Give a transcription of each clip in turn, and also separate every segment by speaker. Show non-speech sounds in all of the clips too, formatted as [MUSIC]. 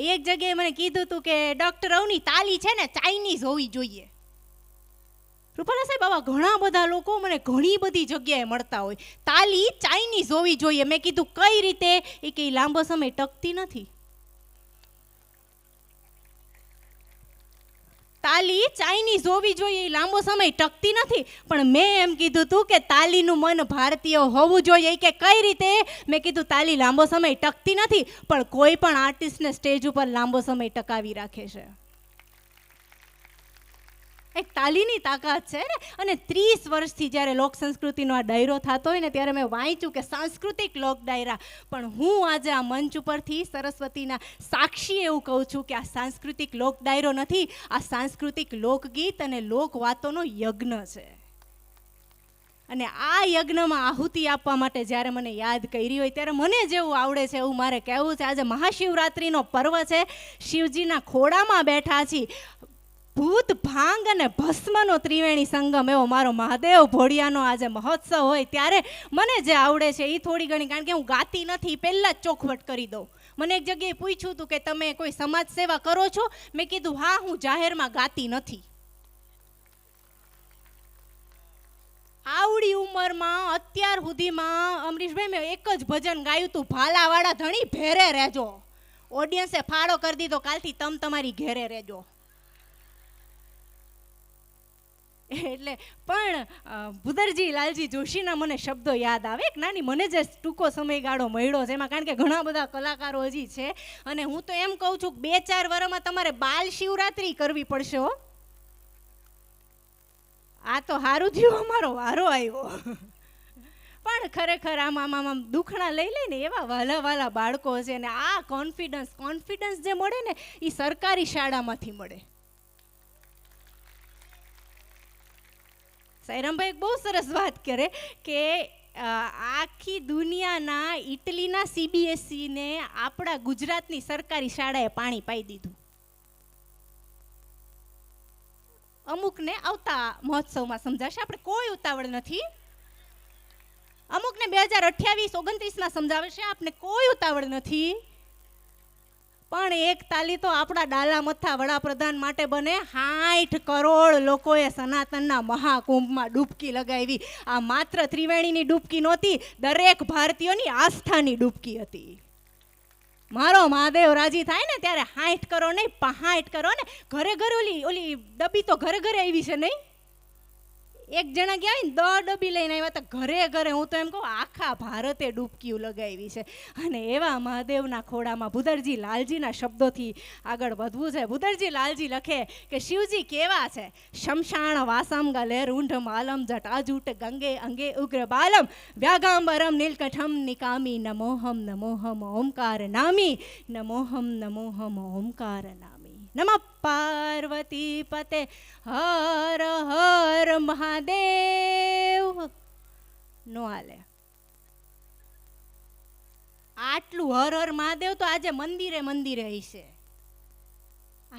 Speaker 1: એક જગ્યાએ મને કીધું હતું કે ડૉક્ટર અવની તાલી છે ને ચાઇનીઝ હોવી જોઈએ. રૂપાલા સાહેબ, આવા ઘણા બધા લોકો મને ઘણી બધી જગ્યાએ મળતા હોય. તાલી ચાઇનીઝ હોવી જોઈએ. મેં કીધું, કઈ રીતે? એ કે લાંબો સમય ટકતી નથી. તાલી ચાઇનીઝ હોવી જોઈએ, એ લાંબો સમય ટકતી નથી. પણ મેં એમ કીધું હતું કે તાલીનું મન ભારતીય હોવું જોઈએ. કે કઈ રીતે? મેં કીધું, તાલી લાંબો સમય ટકતી નથી, પણ કોઈ પણ આર્ટિસ્ટને સ્ટેજ ઉપર લાંબો સમય ટકાવી રાખે છે. એક તાલીની તાકાત છે ને? અને ત્રીસ વર્ષથી જ્યારે લોક સંસ્કૃતિનો આ ડાયરો થતો હોય ને, ત્યારે મેં વાંચ્યું કે સાંસ્કૃતિક લોક ડાયરા. પણ હું આજે આ મંચ ઉપરથી સરસ્વતીના સાક્ષી એવું કહું છું કે આ સાંસ્કૃતિક લોક ડાયરો નથી, આ સાંસ્કૃતિક લોકગીત અને લોકવાતોનો યજ્ઞ છે. અને આ યજ્ઞમાં આહુતિ આપવા માટે જ્યારે મને યાદ કરી હોય, ત્યારે મને જેવું આવડે છે એવું મારે કહેવું છે. આજે મહાશિવરાત્રિનો પર્વ છે. શિવજીના ખોડામાં બેઠા છીએ. ભૂત ભાંગ અને ભસ્મનો ત્રિવેણી સંગમ એવો મારો મહાદેવ ભોળિયાનો આજે મહોત્સવ હોય ત્યારે મને જે આવડે છે એ થોડી ઘણી, કારણ કે હું ગાતી નથી, પહેલાં જ ચોખવટ કરી દઉં. મને એક જગ્યાએ પૂછ્યું હતું કે તમે કોઈ સમાજ સેવા કરો છો? મેં કીધું, હા, હું જાહેરમાં ગાતી નથી. આવડી ઉંમરમાં, અત્યાર સુધીમાં, અમરીશભાઈ, મેં એક જ ભજન ગાયું હતું, ભાલાવાળા ધણી ભેરે રહેજો. ઓડિયન્સે ફાળો કરી દીધો, કાલથી તમ તમારી ઘેરે રહેજો. એટલે પણ ભુદરજી, લાલજી જોશીના મને શબ્દો યાદ આવે. એક નાની મને જે ટૂંકો સમયગાળો મળ્યો છે, એમાં કારણ કે ઘણા બધા કલાકારો હજી છે. અને હું તો એમ કહું છું બે ચાર વર્ષમાં તમારે બાલ શિવરાત્રિ કરવી પડશે હો. આ તો સારું થયું, અમારો વારો આવ્યો. પણ ખરેખર આમ આમ આમ દુખણા લઈ લઈને એવા વાલા વાલા બાળકો છે અને આ કોન્ફિડન્સ કોન્ફિડન્સ જે મળે ને એ સરકારી શાળામાંથી મળે. સાઈરામભાઈ એક બહુ સરસ વાત કરે કે આખી દુનિયાના ઇટલીના સીબીએસઈને આપણા ગુજરાતની સરકારી શાળાએ પાણી પાઈ દીધું. અમુકને આવતા મહોત્સવમાં સમજાશે. આપણે કોઈ ઉતાવળ નથી. અમુકને બે હજાર અઠ્યાવીસ ઓગણત્રીસમાં સમજાવશે. આપણે કોઈ ઉતાવળ નથી. પણ એક તાલી તો આપણા ડાલા મથા વડાપ્રધાન માટે બને. સાઠ કરોડ લોકોએ સનાતનના મહાકુંભમાં ડૂબકી લગાવી. આ માત્ર ત્રિવેણીની ડૂબકી નહોતી, દરેક ભારતીયોની આસ્થાની ડૂબકી હતી. મારો મહાદેવ રાજી થાય ને ત્યારે સાઠ કરો નહીં પાંઠ કરો ને. ઘરે ઘરે ઓલી ઓલી ડબ્બી તો ઘરે ઘરે આવી છે નહીં? એક જણા ગયા હોય ને, દ ડબ્બી લઈને આવ્યા તો ઘરે ઘરે. હું તો એમ કહું, આખા ભારતે ડૂબકીઓ લગાવી છે. અને એવા મહાદેવના ખોડામાં ભૂદરજી લાલજીના શબ્દોથી આગળ વધવું છે. ભૂદરજી લાલજી લખે કે, શિવજી કેવા છે? શમશાણ વાસમ ગલે ઊંઢ માલમ જટાજૂટ ગંગે અંગે ઉગ્ર બાલમ. વ્યાગામ્બરમ નીલકઠમ નિકામી નમોહમ નમોહમ ઓમકાર નામી. નમોહમ નમોહમ ઓમકાર નામી. નમ પાર્વતી પતે હર હર મહાદેવ નો હાલે આટલું હર હર મહાદેવ તો આજે મંદિરે મંદિરે હશે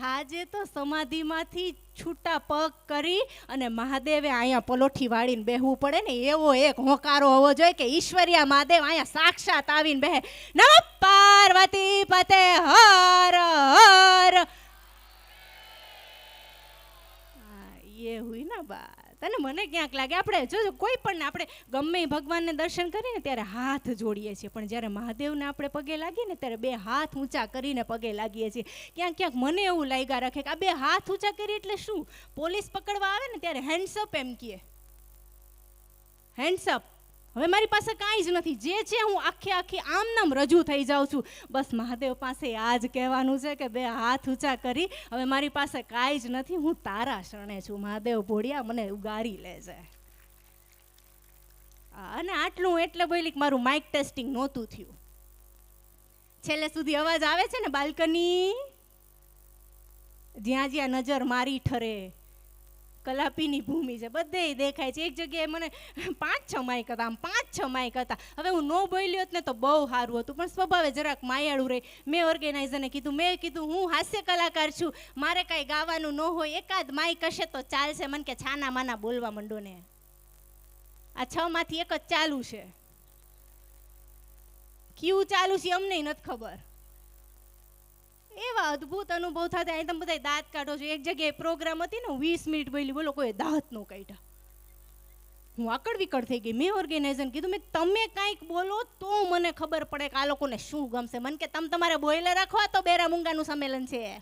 Speaker 1: આજે તો સમાધિમાંથી છૂટા પગ કરી અને મહાદેવે અહીંયા પલોઠી વાળીને બેહવું પડે ને એવો એક હોકારો હોવો જોઈએ કે ઈશ્વરિયા મહાદેવ અહીંયા સાક્ષાત આવીને બેહે નમ પાર્વતી પતે હર હર હા, એ હોય ને બા. તને મને ક્યાંક લાગે? આપણે જો કોઈ પણ આપણે ગમે ભગવાનને દર્શન કરીએ ને ત્યારે હાથ જોડીએ છીએ. પણ જ્યારે મહાદેવને આપણે પગે લાગીએ ને ત્યારે બે હાથ ઊંચા કરીને પગે લાગીએ છીએ. ક્યાંક ક્યાંક મને એવું લાગ્યા રાખે કે આ બે હાથ ઊંચા કરી એટલે શું? પોલીસ પકડવા આવે ને ત્યારે હેન્ડસઅપ એમ કહે. હેન્ડસઅપ હવે મારી પાસે કાંઈ જ નથી. જે છે હું આખે આખી આમ નામ રજૂ થઈ જાઉં છું. બસ મહાદેવ પાસે આ જ કહેવાનું છે કે બે હાથ ઊંચા કરી, હવે મારી પાસે કાંઈ જ નથી. હું તારા શરણે છું. મહાદેવ ભોળિયા મને ઉગારી લે છે અને આટલું એટલે બોલી મારું માઇક ટેસ્ટિંગ નહોતું થયું. છેલ્લે સુધી અવાજ આવે છે ને બાલ્કની? જ્યાં જ્યાં નજર મારી ઠરે. કલાપીની ભૂમિ છે. બધે દેખાય છે. એક જગ્યાએ મને પાંચ છ માઇક હતા, આમ પાંચ છ માઇક હતા. હવે હું નો બોલ્યો ને તો બહુ સારું હતું. પણ સ્વભાવે જરાક માયાળું રહે મેં ઓર્ગેનાઇઝરને કીધું, મેં કીધું, હું હાસ્ય કલાકાર છું. મારે કાંઈ ગાવાનું ન હોય, એકાદ માઇક હશે તો ચાલશે. મને કે છાના માના બોલવા માંડો ને. આ છ માંથી એક જ ચાલુ છે. ક્યુ ચાલુ છે અમને નથી ખબર. એવા અદ્ભુત અનુભવ થતા અહીં તમે બધા દાંત કાઢો છો. એક જગ્યાએ પ્રોગ્રામ હતી ને, વીસ મિનિટ બોલી બોલો કોઈ દાંત નો કાઢ્યા. હું આકડ વિકડ થઈ ગઈ. મેં ઓર્ગેનાઇઝર કીધું, મેં તમે કાંઈક બોલો તો મને ખબર પડે કે આ લોકોને શું ગમશે. મને કે, તમે તમારે બોઈલે રાખવા તો બેરા મૂંગાનું સંમેલન છે.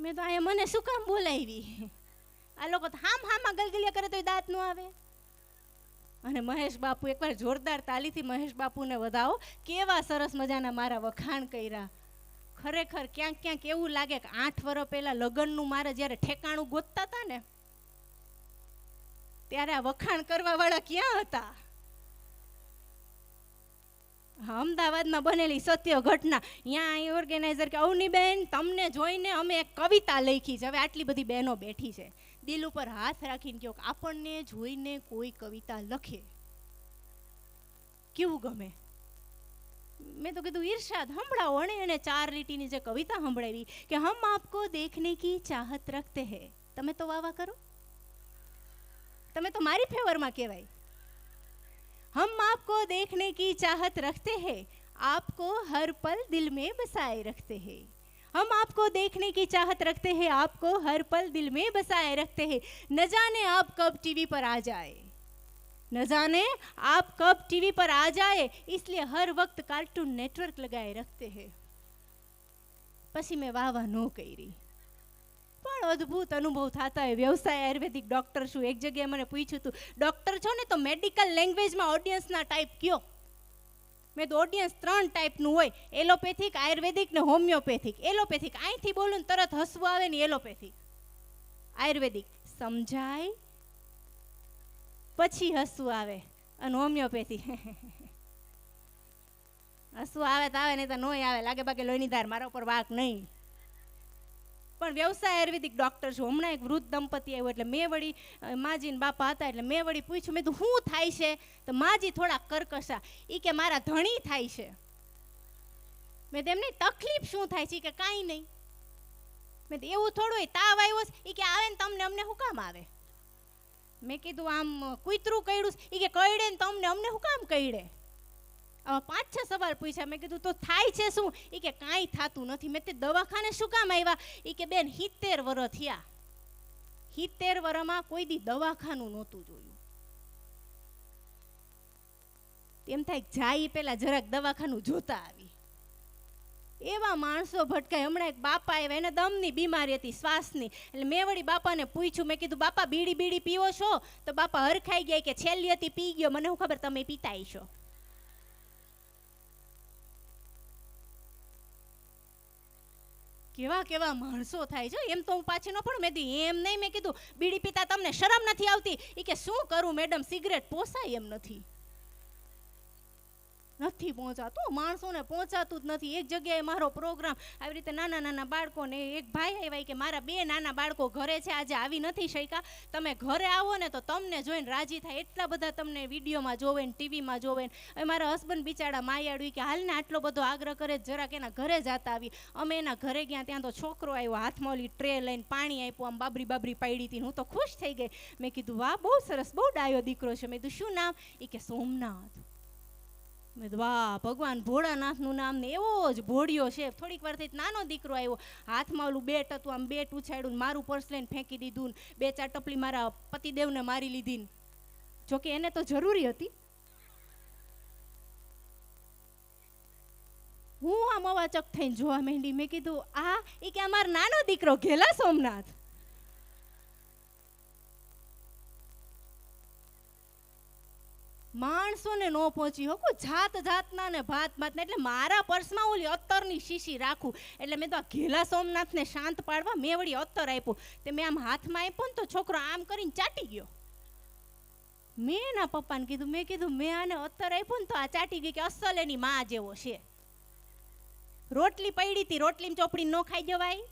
Speaker 1: મેં તો અહીંયા, મને શું કામ બોલાવી? આ લોકો હામ હામાં ગલગલિયા કરે તો દાંત નો આવે. અને મહેશ બાપુ એકવાર જોરદાર તાલીથી મહેશ બાપુને વધાવો. કેવા સરસ મજાના મારા વખાણ કર્યા. ખરેખર ક્યાંક ક્યાંક એવું લાગે કે આઠ વર્ષ પહેલા લગ્નનું મારે જ્યારે ઠેકાણું ગોતતા હતા ને, ત્યારે આ વખાણ કરવા વાળા ક્યાં હતા? અમદાવાદમાં બનેલી સત્ય ઘટના. ત્યાં ઓર્ગેનાઇઝર કે, અવનીબેન, તમને જોઈને અમે એક કવિતા લખી છે. હવે આટલી બધી બહેનો બેઠી છે. દિલ ઉપર હાથ રાખીને કહો આપણને જોઈને કોઈ કવિતા લખે. કેવું ગમે? મેં તો કીધું ઈર્ષાદ હંભળાવો ને એને ચાર લીટીની જે કવિતા સંભળાવી કે હમ આપકો દેખને કી ચાહત રખતે હે. તમે તો વાવા કરો. તમે તો મારી ફેવરમાં કહેવાય. હમ આપકો દેખને કી ચાહત રખતે હે, આપકો હર પલ દિલ મેં બસાએ રખતે હે. हम आपको देखने की चाहत रखते हैं आपको हर पल दिल में बसाए रखते हैं न जाने आप कब टीवी पर आ जाए न जाने आप कब टीवी पर आ जाए इसलिए हर वक्त कार्टून नेटवर्क लगाए रखते हैं પછી મેં વાહ વાહ નો કરી પણ અદ્ભુત અનુભવ થતા હોય વ્યવસાય આયુર્વેદિક ડોક્ટર છું એક જગ્યાએ મને પૂછ્યું હતું ડોક્ટર છો ને તો મેડિકલ લેંગ્વેજમાં ઓડિયન્સના ટાઈપ કયો મેં તો ઓડિયન્સ ત્રણ ટાઈપનું હોય. એલોપેથિક, આયુર્વેદિક ને હોમિયોપેથિક. એલોપેથિક અહીંથી બોલું ને તરત હસવું આવે ને એલોપેથિક. આયુર્વેદિક. સમજાય? પછી હસવું આવે અને હોમિયોપેથી [LAUGHS] હસવું આવે તો આવે નહીં તો નોય આવે. લાગે બાકી લોહીની ધાર મારા ઉપર વાક નહીં. પણ વ્યવસાય આયુર્વેદિક ડૉક્ટર છું. હમણાં એક વૃદ્ધ દંપતી આવ્યું એટલે મેં વળી માજી ને બાપા હતા એટલે મેં વળી પૂછ્યું. મેં તો શું થાય છે? તો માજી થોડા કરકશા. એ કે, મારા ધણી થાય છે. મેં તેમની તકલીફ શું થાય છે? કે, કાંઈ નહીં. મેં એવું થોડું તાવ આવ્યો છે. એ કે, આવે ને તમને, અમને શું કામ આવે? મેં કીધું, આમ, કૂતરું કહ્યું એ કે કઈડે ને તમને, અમને શું કામ આવા પાંચ, છ સવાલ પૂછ્યા. મેં કીધું, તો થાય છે શું? એ કે, કાંઈ થતું નથી. મેં તે દવાખાને શું કામ આવ્યા એ કે, બેન, સિત્તેર વર્ષ થયા. સિત્તેર વર્ષમાં કોઈ દી દવાખાનું નહોતું જોયું. એમ થાય જાય પેલા જરાક દવાખાનું જોતા આવી. એવા માણસો ભટકાય. હમણાં એક બાપા આવ્યા એને દમની બીમારી હતી, શ્વાસની. એટલે મેં વળી બાપાને પૂછ્યું. મેં કીધું, બાપા, બીડી બીડી પીવો છો? તો બાપા હરખાઈ ગયા કે છેલ્લી હતી, પી ગયો. મને શું ખબર, તમે પીતા છો? કેવા કેવા માણસો થાય છે એમ તો હું પાછી ન પણ મેં કીધું, એમ નહીં. મેં કીધું, બીડી પીતા તમને શરમ નથી આવતી? એ કે, શું કરું મેડમ, સિગરેટ પોસાય એમ નથી. નથી પહોંચાતું. માણસોને પહોંચાતું જ નથી. એક જગ્યાએ મારો પ્રોગ્રામ આવી રીતે નાના નાના બાળકોને એક ભાઈ આવ્યા કે મારા બે નાના બાળકો ઘરે છે, આજે આવી નથી શક્યા. તમે ઘરે આવો ને તો તમને જોઈને રાજી થાય. એટલા બધા તમને વિડીયોમાં જોવે ને ટીવીમાં જોવે ને. મારા હસબન્ડ બિચારા માયાડું કે હાલને આટલો બધો આગ્રહ કરે જરાક એના ઘરે જતા આવી. અમે એના ઘરે ગયા ત્યાં તો છોકરો આવ્યો, હાથમાં ઓલી ટ્રે લઈને પાણી આપ્યું, આમ બાબરી બાબરી પાડી હતી હું તો ખુશ થઈ ગઈ. મેં કીધું, વાહ, બહુ સરસ, બહુ ડાયો દીકરો છે. મેં કીધું, શું નામ? એ કે, સોમનાથ. વાહ, ભગવાન ભોળાનાથનું નામ ને એવો જ ભોળિયો છે. થોડીક વાર થઈ નાનો દીકરો આવ્યો. હાથમાં ઓલું બેટ હતું, આમ બેટ ઉછાડ્યું મારું પર્સ લઈને ફેંકી દીધું બે ચાર ટપલી મારા પતિદેવને મારી લીધી જોકે એને તો જરૂરી હતી. હું આમ અવાચક થઈને જોવા માંડી. મેં કીધું, આ એ કે અમારો નાનો દીકરો, ઘેલા સોમનાથ. માણસોને ન પહોંચી હકો, જાત જાતના ને ભાત ભાતના, એટલે મારા પર્સમાં ઓલી અત્તરની શીશી રાખું. એટલે મેં તો આ ઘેલા સોમનાથને શાંત પાડવા મેં વળી અત્તર આપ્યું. તે મેં આમ હાથમાં આપ્યો ને તો છોકરો આમ કરીને ચાટી ગયો. મેં એના પપ્પાને કીધું, મેં કીધું, મેં આને અત્તર આપ્યું ને તો આ ચાટી ગઈ કે અસલ એની માં જેવો છે. રોટલી પડી હતી રોટલી ચોપડી ન ખાઈ જવાય.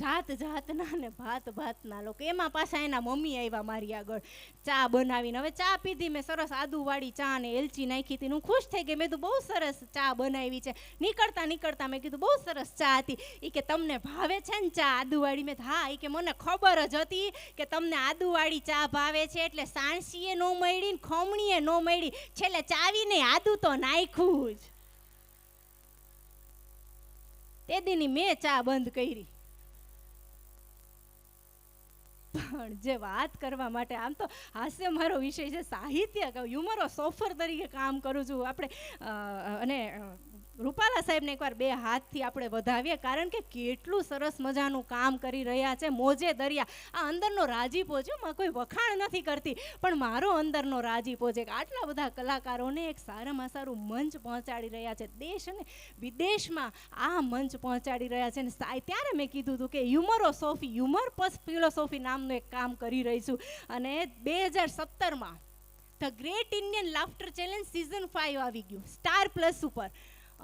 Speaker 1: જાત જાતના ને ભાત ભાતના લોકો. એમાં પાછા એના મમ્મી આવ્યા મારી આગળ. ચા બનાવીને. હવે ચા પીધી મેં સરસ આદુવાળી ચા ને એલચી નાખી હતી હું ખુશ થઈ ગઈ. મેં તો બહુ સરસ ચા બનાવી છે. નીકળતા નીકળતા મેં કીધું, બહુ સરસ ચા હતી. એ કે, તમને ભાવે છે ને ચા આદુવાળી? મેં હા. એ કે, મને ખબર જ હતી કે તમને આદુવાળી ચા ભાવે છે એટલે સાણસીએ નો મળી ને ખમણીએ નો મળી. છેલ્લે ચાવીને આદુ તો નાખ્યું જ. તે દીની મેં ચા બંધ કરી. પણ જે વાત કરવા માટે, આમ તો હાસ્ય મારો વિષય છે સાહિત્ય હ્યુમરો સોફર તરીકે કામ કરું છું. આપણે અને રૂપાલા સાહેબને એકવાર બે હાથથી આપણે વધાવીએ, કારણ કે કેટલું સરસ મજાનું કામ કરી રહ્યા છે મોજે દરિયા. આ અંદરનો રાજીપો છે માં કોઈ વખાણ નથી કરતી. પણ મારો અંદરનો રાજીપો છે કે આટલા બધા કલાકારોને એક સારામાં સારું મંચ પહોંચાડી રહ્યા છે. દેશ અને વિદેશમાં આ મંચ પહોંચાડી રહ્યા છે. સા- ત્યારે મેં કીધું હતું કે હ્યુમરો સોફી, હ્યુમર પસ ફિલોસોફી નામનું એક કામ કરી રહી છું. અને બે હજાર સત્તરમાં the great Indian laughter challenge season five આવી ગયું, સ્ટાર પ્લસ ઉપર.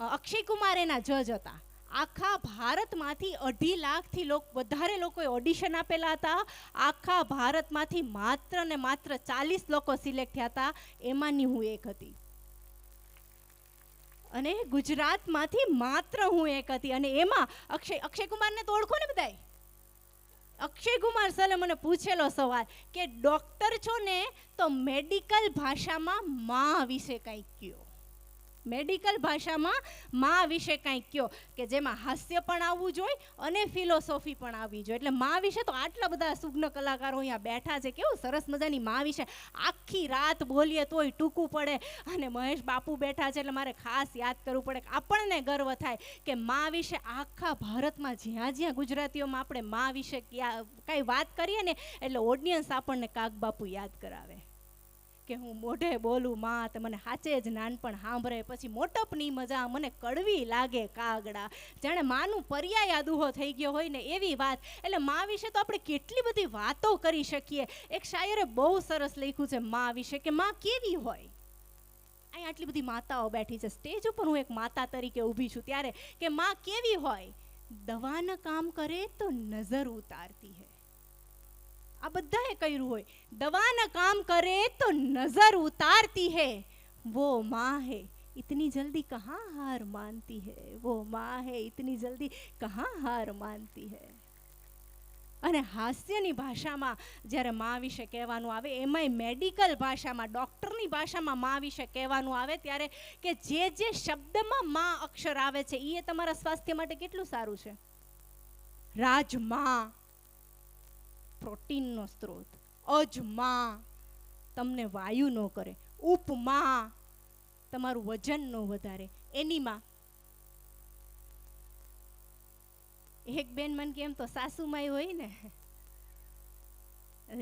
Speaker 1: અક્ષય કુમાર એના જજ હતા. આખા ભારતમાંથી અઢી લાખથી લોક, વધારે લોકોએ ઓડિશન આપેલા હતા. આખા ભારતમાંથી માત્ર ને માત્ર ચાલીસ લોકો સિલેક્ટ થયા હતા. એમાંની હું એક હતી. અને ગુજરાતમાંથી માત્ર હું એક હતી. અને એમાં અક્ષય અક્ષય કુમારને તો ઓળખો ને બધાય? અક્ષય કુમાર સરે મને પૂછેલો સવાલ કે ડોક્ટર છો ને, તો મેડિકલ ભાષામાં મા વિશે કંઈક કયો? મેડિકલ ભાષામાં મા વિશે કંઈક કહો કે જેમાં હાસ્ય પણ આવવું જોઈએ અને ફિલોસોફી પણ આવવી જોઈએ. એટલે મા વિશે તો આટલા બધા સુગ્ન કલાકારો અહીંયા બેઠા છે. કેવું સરસ મજાની મા વિશે આખી રાત બોલીએ તોય ટૂંકું પડે અને મહેશ બાપુ બેઠા છે એટલે મારે ખાસ યાદ કરવું પડે કે આપણને ગર્વ થાય કે મા વિશે આખા ભારતમાં જ્યાં જ્યાં ગુજરાતીઓમાં આપણે મા વિશે ક્યાં, કાંઈ વાત કરીએ ને એટલે ઓડિયન્સ આપણને કાક બાપુ યાદ કરાવે. કે હું મોઢે બોલું માં, તો મને સાચે જ નાનપણ સાંભળે. પછી મોટપની મજા મને કડવી લાગે કાગડા. જાણે માનું પર્યાય આદુહો થઈ ગયો હોય ને એવી વાત. એટલે મા વિશે તો આપણે કેટલી બધી વાતો કરી શકીએ. એક શાયરે બહુ સરસ લખ્યું છે મા વિશે કે મા કેવી હોય? અહીં આટલી બધી માતાઓ બેઠી છે. સ્ટેજ ઉપર હું એક માતા તરીકે ઊભી છું ત્યારે કે મા કેવી હોય? દવાના કામ કરે તો નજર ઉતારતી હૈ. આ બધાએ કર્યું હોય દવાના કામ કરે તો નજર ઉતારતી है वो माँ है इतनी जल्दी कहाँ हार मानती है वो माँ है इतनी जल्दी कहाँ हार मानती है અને હાસ્યની ભાષામાં જ્યારે મા વિશે કહેવાનું આવે એમાંય મેડિકલ ભાષામાં ડૉક્ટરની ભાષામાં મા વિશે કહેવાનું આવે ત્યારે કે જે જે શબ્દમાં મા અક્ષર આવે છે એ તમારા સ્વાસ્થ્ય માટે કેટલું સારું છે રાજમા પ્રોટીનનો સ્ત્રોત. અજમા તમને વાયુ ન કરે. ઉપમા તમારું વજન ન વધારે. એનીમાં એક બેન મન કેમ તો સાસુમાય હોય ને.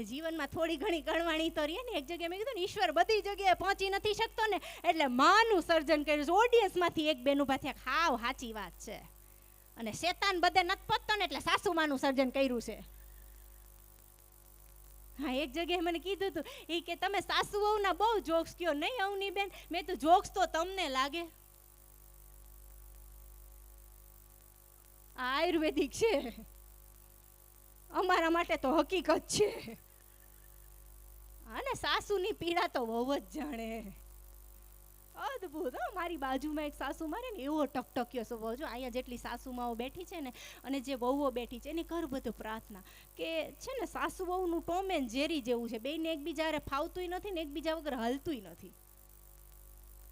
Speaker 1: જીવનમાં થોડી ઘણી કણવાણી તો રહીએ ને. એક જગ્યાએ મેં કીધું ને, ઈશ્વર બધી જગ્યાએ પહોંચી નથી શકતો ને. એટલે માનું સર્જન કર્યું છે. ઓડિયન્સમાંથી એક બેન ઊભા થયા હાવ સાચી વાત છે. અને શેતાન બધે નથી પતતો ને, એટલે સાસુમાનું સર્જન કર્યું છે. હા, એક જગ્યાએ મને કીધું હતું એ કે તમે સાસુ વહુના બહુ જોક્સ કયો નહીં અવની બેન મેં તો જોક્સ તો તમને લાગે. આયુર્વેદિક છે. અમારા માટે તો હકીકત છે. અને સાસુની પીડા તો બહુ જ જાણે. અદ્ભુત, હો. મારી બાજુમાં એક સાસુ મારે ને એવો ટકટક્યો સ્વભાવ. જો અહીંયા જેટલી સાસુમાઓ બેઠી છે ને, અને જે વહુઓ બેઠી છે, એની ઘર બધું પ્રાર્થના. કે છે ને, સાસુ વહુનું ટોમ એન્ડ જેરી જેવું છે. બેને એકબીજા ફાવતું નથી ને એકબીજા વગર હલતુંય નથી.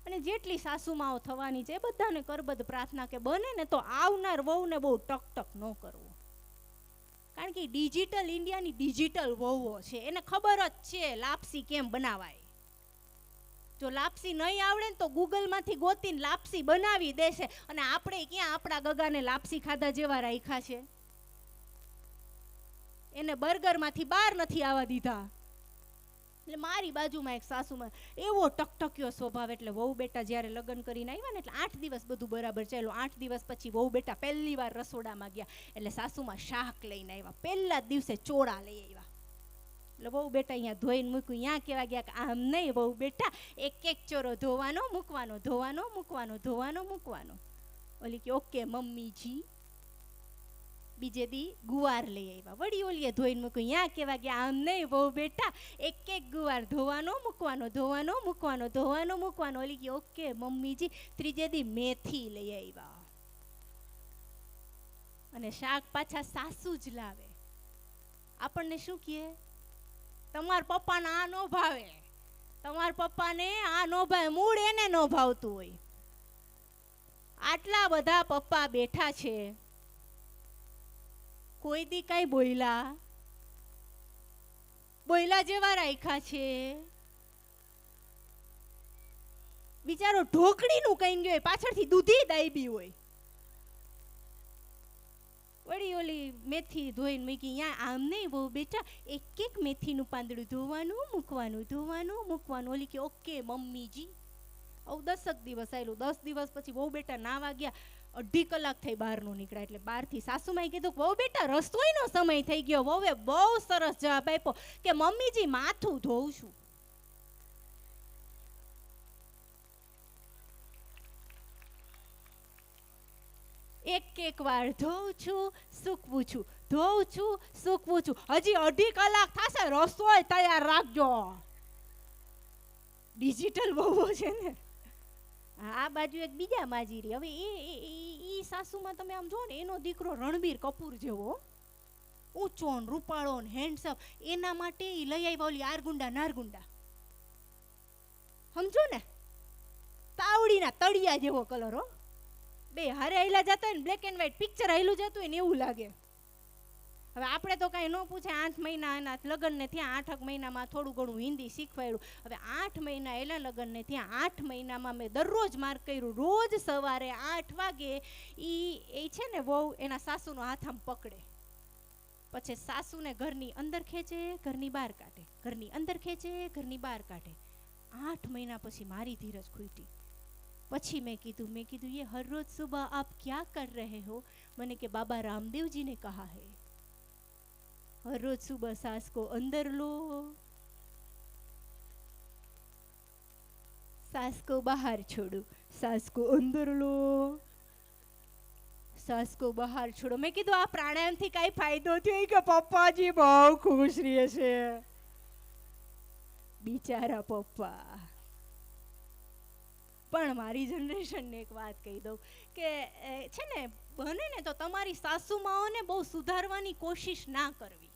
Speaker 1: અને જેટલી સાસુમાઓ થવાની છે, એ બધાને કરબદ્ધ પ્રાર્થના કે બને ને તો આવનાર વહુને બહુ ટકટક ન કરવો. કારણ કે ડિજિટલ ઇન્ડિયાની ડિજિટલ વહુઓ છે. એને ખબર જ છે, લાપસી કેમ બનાવાય. જો લાપસી નહીં આવડે ને તો ગૂગલમાંથી ગોતીને લાપસી બનાવી દેશે. અને આપણે ક્યાં આપણા ગગાને લાપસી ખાધા જેવા રાખ્યા છે? એને બર્ગરમાંથી બહાર નથી આવવા દીધા. એટલે મારી બાજુમાં એક સાસુમાં એવો ટકટક્યો સ્વભાવ એટલે વહુ બેટા જ્યારે લગ્ન કરીને આવ્યા ને એટલે આઠ દિવસ બધું બરાબર ચાલ્યું. આઠ દિવસ પછી વહુ બેટા પહેલી વાર રસોડામાં ગયા. એટલે સાસુમાં શાક લઈને આવ્યા. પહેલા દિવસે ચોળા લઈ આવ્યા. એટલે બહુ બેટા અહીંયા ધોઈને મૂક્યું. ત્યાં કહેવા ગયા કે આમ નહીં, બહુ બેટા. એક એક ચોરો ધોવાનો, મૂકવાનો ધોવાનો મૂકવાનો ધોવાનો, મૂકવાનો. ઓલી કે, ઓકે, મમ્મીજી. બીજે દી ગુવાર લઈ આવ્યા. વળી ઓલીએ ધોઈને મૂક્યું. ત્યાં કહેવા ગયા, આમ નહીં, બહુ બેટા. એક એક ગુવાર ધોવાનો, મૂકવાનો ધોવાનો મૂકવાનો ધોવાનો, મૂકવાનો. ઓલી કે, ઓકે, મમ્મીજી. ત્રીજે દી મેથી લઈ આવ્યા. અને શાક પાછા સાસુ જ લાવે. આપણને શું કહે? તમારા પપ્પાને આ નો ભાવે. તમારા પપ્પાને આ નો ભાવે. મૂળ એને નો ભાવતું હોય. આટલા બધા પપ્પા બેઠા છે. કોઈ દી કઈ બોયલા બોયલા જેવા રાખ્યા છે. બિચારો ઢોકળીનું કઈ ગયો પાછળથી દૂધી દાયબી હોય. વળી ઓલી મેથી ધોઈને મૂકી ત્યાં આમ નહીં બહુ બેટા, એક એક મેથીનું પાંદડું ધોવાનું, મૂકવાનું ધોવાનું, મૂકવાનું. ઓલી કે, ઓકે, મમ્મીજી. આવું દસક દિવસ આવેલું દસ દિવસ પછી બહુ બેટા નાવા ગયા. અઢી કલાક થઈ બહારનું નીકળ્યા એટલે બહારથી સાસુમાએ કીધું બહુ બેટા, રસોઈનો સમય થઈ ગયો. વહુએ બહુ સરસ જવાબ આપ્યો કે, મમ્મીજી, માથું ધોઉં છું. એક એક વાર ધોઉં છું, સૂકવું છું. ધોઉં છું, સૂકવું છું. હજી અઢી કલાક થશે, રસોઈ તૈયાર રાખજો. ડિજિટલ બહુ છે ને. આ બાજુ એક બીજા માજીરી હવે એ એ- સાસુમાં તમે આમ જો ને, એનો દીકરો રણબીર કપૂર જેવો. ઊંચો ને રૂપાળો ને હેન્ડસમ એના માટે એ લઈ આવ્યા ઓલી આરગુંડા નારગુંડા. સમજો ને? તાવડીના તળિયા જેવો કલર હો. બે હારે આયલા જતા હોય ને બ્લેક એન્ડ વ્હાઈટ પિક્ચર આયલું જતું હોય ને એવું લાગે. હવે આપણે તો કાંઈ ન પૂછે, આઠ મહિના એના લગ્નને ત્યાં આઠક મહિનામાં થોડું ઘણું હિન્દી શીખવાડ્યું. હવે આઠ મહિના એના લગ્નને ત્યાં આઠ મહિનામાં મેં દરરોજ માર્ક કર્યું. રોજ સવારે આઠ વાગે ઈ, એ છે ને વહુ એના સાસુનો હાથ આમ પકડે. પછી સાસુને ઘરની અંદર ખેંચે, ઘરની બહાર કાઢે. ઘરની અંદર ખેંચે, ઘરની બહાર કાઢે. આઠ મહિના પછી મારી ધીરજ ખૂટી પછી મેં કીધું મેં કીધું ये हर रोज सुबह आप क्या कर रहे हो मैंने कि बाबा रामदेव जी ने कहा है हर रोज सुबह सांस को अंदर लो सांस को बाहर छोड़ो सांस को अंदर लो सांस को બહાર છોડો મેં કીધું આ પ્રાણાયામથી કઈ ફાયદો થયો કે પપ્પાજી બહુ ખુશ રહે છે બિચારા પપ્પા પણ મારી જનરેશનને એક વાત કહી દઉં કે છે ને, બને ને તો તમારી સાસુમાઓને બહુ સુધારવાની કોશિશ ના કરવી.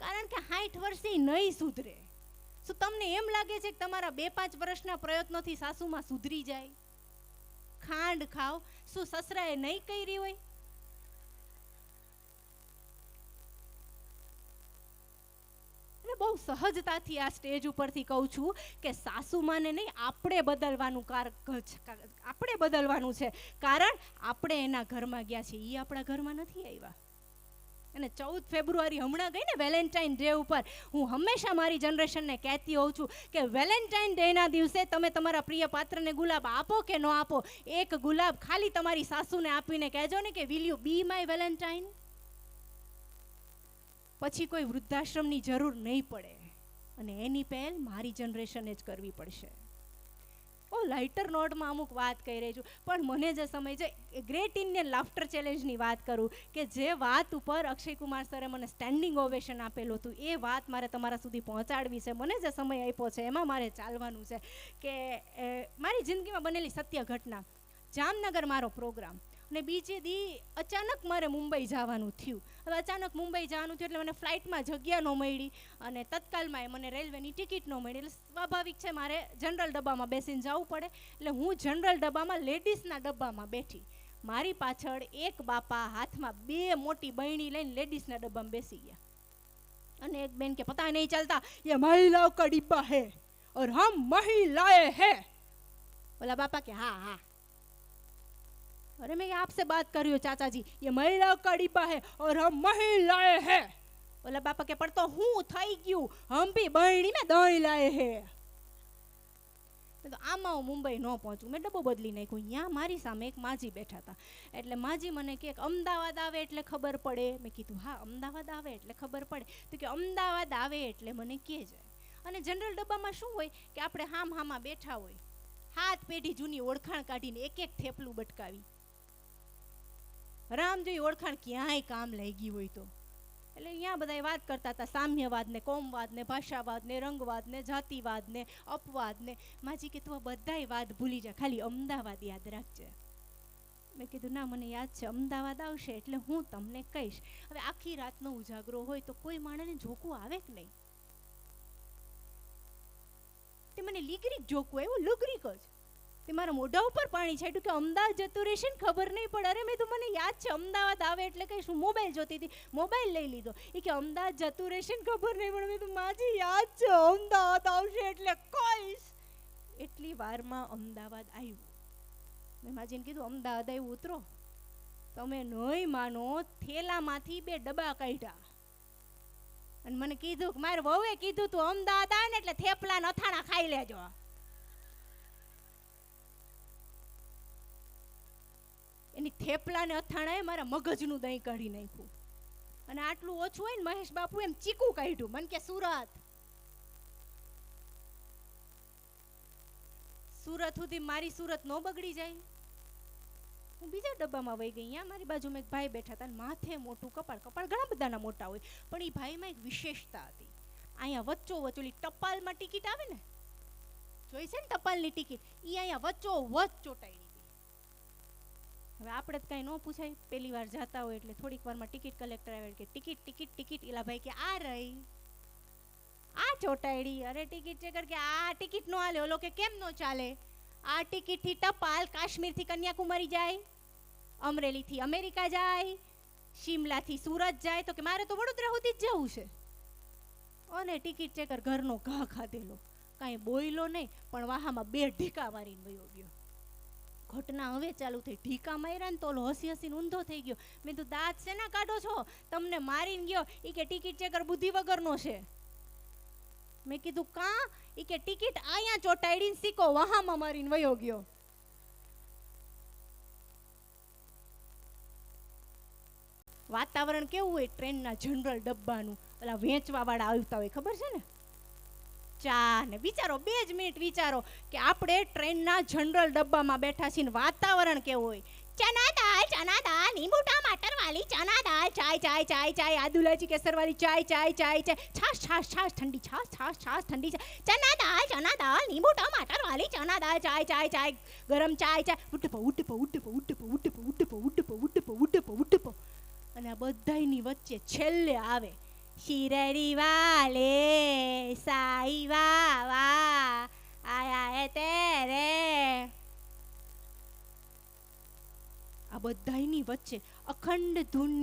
Speaker 1: કારણ કે સાઠ વર્ષે નહીં સુધરે. શું તમને એમ લાગે છે કે તમારા બે પાંચ વર્ષના પ્રયત્નોથી સાસુમાં સુધરી જાય? ખાંડ ખાવ શું સસરાએ નહીં કરી હોય? બહુ સહજતાથી આ સ્ટેજ ઉપરથી કહું છું કે સાસુમાને નહીં, આપણે બદલવાનું કાર આપણે બદલવાનું છે. કારણ આપણે એના ઘરમાં ગયા છીએ. એ આપણા ઘરમાં નથી આવ્યા. અને ચૌદ ફેબ્રુઆરી હમણાં ગઈ ને વેલેન્ટાઇન ડે ઉપર, હું હંમેશા મારી જનરેશનને કહેતી હોઉં છું કે વેલેન્ટાઇન ડેના દિવસે તમે તમારા પ્રિય પાત્રને ગુલાબ આપો કે ન આપો, એક ગુલાબ ખાલી તમારી સાસુને આપીને કહેજો ને કે will you be my valentine પછી કોઈ વૃદ્ધાશ્રમની જરૂર નહીં પડે અને એની પહેલ મારી જનરેશને જ કરવી પડશે. ઓ, લાઇટર નોટમાં અમુક વાત કહી રહી છું, પણ મને જે સમય છે ગ્રેટ ઇન્ડિયન લાફ્ટર ચેલેન્જની વાત કરું કે જે વાત ઉપર અક્ષય કુમાર સરે મને સ્ટેન્ડિંગ ઓવેશન આપેલું હતું, એ વાત મારે તમારા સુધી પહોંચાડવી છે. મને જે સમય આપ્યો છે, એમાં મારે ચાલવાનું છે કે મારી જિંદગીમાં બનેલી સત્ય ઘટના, જામનગર મારો પ્રોગ્રામ ને બીજે દી અચાનક મારે મુંબઈ જવાનું થયું. હવે અચાનક મુંબઈ જવાનું થયું એટલે મને ફ્લાઇટમાં જગ્યા ન મળી અને તત્કાલમાં મને રેલવેની ટિકિટ ન મળી. એટલે સ્વાભાવિક છે મારે જનરલ ડબ્બામાં બેસીને જવું પડે. એટલે હું જનરલ ડબ્બામાં લેડીઝના ડબ્બામાં બેઠી. મારી પાછળ એક બાપા હાથમાં બે મોટી બહેણી લઈને લેડીઝના ડબ્બામાં બેસી ગયા. અને એક બેન કે પતા નહીં ચાલતા. એ મહિલાઓ કા ડિબ્બા હે. ઓર હમ મહિલાએ હે. ઓલા બાપા કે, હા હા. અરે मैं आपसे बात कर रही हूँ चाचा जी ये महिला का डिब्बा ઓલા બાપા કે, પણ હું થઈ ગયું? હમ્પી બહેણી ને દહીં લાય હે. તો આમાં હું મુંબઈ ન પહોંચું. મેં ડબ્બો બદલી નાખ્યો. ત્યાં મારી સામે એક માજી બેઠા હતા. એટલે માજી મને કે, અમદાવાદ આવે એટલે ખબર પડે. મેં કીધું, હા, અમદાવાદ આવે એટલે ખબર પડે. તો કે, અમદાવાદ આવે એટલે મને કે જાય અને જનરલ ડબ્બામાં શું હોય કે, આપણે હામ હામાં બેઠા હોય, હાથ પેઢી જૂની ઓળખાણ કાઢીને એક એક થેપલું બટકાવી. રામજી ઓળખાણ ક્યાંય કામ લાગી હોય તો? એટલે અહીંયા બધા વાત કરતા હતા સામ્યવાદ ને કોમવાદ ને ભાષાવાદ ને રંગવાદ ને જાતિવાદ ને અપવાદ ને માજી કે તું બધાય વાદ ભૂલી જા, ખાલી અમદાવાદ યાદ રાખજે. મેં કીધું, ના, મને યાદ છે, અમદાવાદ આવશે એટલે હું તમને કહીશ. હવે આખી રાતનો ઉજાગરો હોય તો કોઈ માણસને જોકું આવે કે નહીં? તે મને લીગરી જ જોકું, એવું લુગરીક જ તે મારા મોઢા ઉપર પાણી છાંટ્યું કે અમદાવાદ જતું રહેશે ને ખબર નહીં પડે. અરે મેં તો મને યાદ છે, અમદાવાદ આવે એટલે કહીશ શું મોબાઈલ જોતી હતી. મોબાઈલ લઈ લીધો. એ કે અમદાવાદ જતું રહેશે ને ખબર નહીં પડે. મેં તો માજી, યાદ છે, અમદાવાદ આવશે એટલે કહીશ એટલી વારમાં અમદાવાદ આવ્યું. મેં માજીને કીધું, અમદાવાદ આવ્યું ઉતરો. તમે નહીં માનો, થેલામાંથી બે ડબ્બા કાઢ્યા. અને મને કીધું કે, મારે વહુએ કીધું તું અમદાવાદ આવે ને એટલે થેપલા અથાણા ખાઈ લેજો. થેપલા ને અથાણાએ મારા મગજનું દહીં કાઢી નાખ્યું. અને આટલું ઓછું હોય ને મહેશ બાપુ એમ ચીકુ કાઢ્યું. મન કે, સુરત. સુરત સુધી મારી સુરત નો બગડી જાય. હું બીજા ડબ્બામાં વહી ગઈ. અહીંયા મારી બાજુમાં એક ભાઈ બેઠા હતા માથે મોટું કપાળ. કપાળ ઘણા બધાના મોટા હોય. પણ એ ભાઈમાં એક વિશેષતા હતી. અહીંયા વચ્ચો વચોલી ટપાલમાં ટિકિટ આવે ને? જોઈ છે ને ટપાલની ટિકિટ? એ અહીંયા વચ્ચો વચ હતી હવે આપણે જ કાંઈ ન પૂછાય. પહેલી વાર જતા હોય એટલે થોડીક વારમાં ટિકિટ કલેક્ટર આવે કે ટિકિટ ટિકિટ ટિકિટ. એલા કે આ રહી. આ ચોટાડી. અરે ટિકિટ ચેકર કે આ ટિકિટ નો હાલે ઓલો કે કેમ નો ચાલે? આ ટિકિટથી ટપાલ કાશ્મીરથી કન્યાકુમારી જાય અમરેલી થી અમેરિકા જાય શિમલા થી સુરત જાય. તો કે મારે તો વડોદરા સુધી જ જવું છે. અને ટિકિટ ચેકર ઘરનો ઘા ખાધેલો. કાંઈ બોયલો નહીં, પણ વાહામાં બે ઢીકા મારીને વયો ગયો. ઘટના હવે ચાલુ થઈ. ઢીકા માર્યા ને તો હસી હસીને ઊંધો થઈ ગયો. મેં તું દાંત શેના કાઢો છો? તમને મારીને ગયો. એ કે ટિકિટ ચેકર બુદ્ધિ વગરનો છે. મેં કીધું, કા? ઈ કે ટિકિટ અહીંયા ચોટાડીને સિક્કો વહામાં મારીને વયો ગયો. વાતાવરણ કેવું હોય? ટ્રેનના જનરલ ડબ્બાનું. પેલા વેચવા વાળા આવતા હોય, ખબર છે ને? ચા ને વિચારો, બે જ મિનિટ વિચારો કે આપણે ટ્રેનના જનરલ ડબ્બામાં બેઠા છીએ વાતાવરણ કેવું હોય? ચના દાળ ચના દાળ લીંબુ, ટમાટર વાલી, ચના દાળ ચાય ચાય ચાય ચાય આદુલાજી કેસર વાલી ચાય ચાય ચાય ચાય, છાશ છાશ છાશ, ઠંડી, છાશ છાશ છાશ, ઠંડી છાશ ચના દાળ ચના દાળ લીંબુ, ટમાટર વાલી, ચના દાળ ચાય ચાય ચાય, ગરમ ચાય ચાય, ઉટપો ઉટપો ઉટપો ઉટપો ઉટપો ઉટપો ઉટપો ઉટપો ઉટપો ઉટપો. અને આ બધાયની વચ્ચે છેલ્લે આવે ひわれさいわはあやえてれ આ બધાની વચ્ચે અખંડ ધૂનની